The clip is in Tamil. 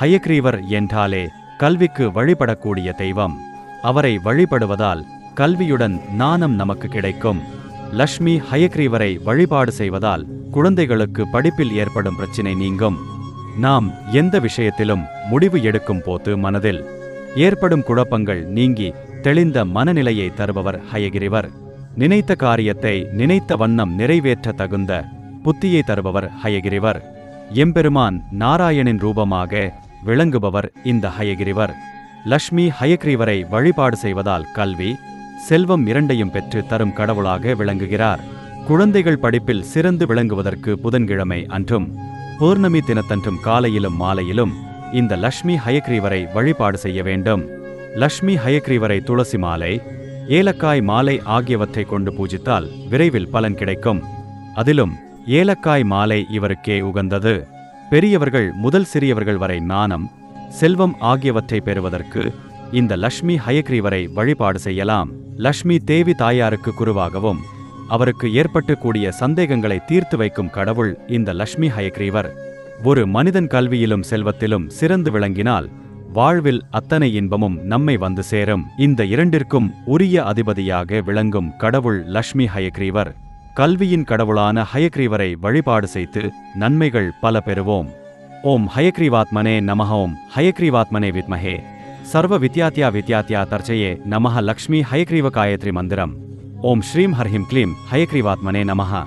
ஹயக்ரீவர் என்றாலே கல்விக்கு வழிபடக்கூடிய தெய்வம். அவரை வழிபடுவதால் கல்வியுடன் ஞானம் நமக்கு கிடைக்கும். லக்ஷ்மி ஹயக்ரீவரை வழிபாடு செய்வதால் குழந்தைகளுக்கு படிப்பில் ஏற்படும் பிரச்சினை நீங்கும். நாம் எந்த விஷயத்திலும் முடிவு எடுக்கும் போது மனதில் ஏற்படும் குழப்பங்கள் நீங்கி தெளிந்த மனநிலையை தருபவர் ஹயகிரிவர். நினைத்த காரியத்தை நினைத்த வண்ணம் நிறைவேற்ற தகுந்த புத்தியை தருபவர் ஹயகிரிவர். எம்பெருமான் நாராயணின் ரூபமாக விளங்குபவர் இந்த ஹயகிரிவர். லக்ஷ்மி ஹயக்ரீவரை வழிபாடு செய்வதால் கல்வி செல்வம் இரண்டையும் பெற்று தரும் கடவுளாக விளங்குகிறார். குழந்தைகள் படிப்பில் சிறந்து விளங்குவதற்கு புதன்கிழமை அன்றும் பௌர்ணமி தினத்தன்றும் காலையிலும் மாலையிலும் இந்த லக்ஷ்மி ஹயக்ரீவரை வழிபாடு செய்ய வேண்டும். லக்ஷ்மி ஹயக்ரீவரை துளசி மாலை ஏலக்காய் மாலை ஆகியவற்றை கொண்டு பூஜித்தால் விரைவில் பலன் கிடைக்கும். அதிலும் ஏலக்காய் மாலை இவருக்கே உகந்தது. பெரியவர்கள் முதல் சிறியவர்கள் வரை நாணம் செல்வம் ஆகியவற்றை பெறுவதற்கு இந்த லக்ஷ்மி ஹயக்ரீவரை வழிபாடு செய்யலாம். லக்ஷ்மி தேவி தாயாருக்கு குருவாகவும் அவருக்கு ஏற்பட்டு கூடிய சந்தேகங்களை தீர்த்து வைக்கும் கடவுள் இந்த லக்ஷ்மி ஹயக்ரீவர் ஒரு மனிதன் கல்வியிலும் செல்வத்திலும் சிறந்து விளங்கினால் வாழ்வில் அத்தனை இன்பமும் நம்மை வந்து சேரும். இந்த இரண்டிற்கும் உரிய அதிபதியாக விளங்கும் கடவுள் லக்ஷ்மி ஹயக்ரீவர் கல்வியின் கடவுளான ஹயக்ரீவரை வழிபாடு செய்து நன்மைகள் பல பெறுவோம். ஓம் ஹயக்ரீவாத்மனே நமஹ ஓம் ஹயக்ரீவாத்மனே வித்மஹே. சர்வ வித்யாத்யா வித்யாத்யா தர்ச்சயே நமஹ லக்ஷ்மி ஹயக்ரீவ காயத்ரி மந்திரம். ஓம் ஸ்ரீம் ஹர்ஹிம் க்ளீம் ஹயக்ரீவாத்மனே நமஹா.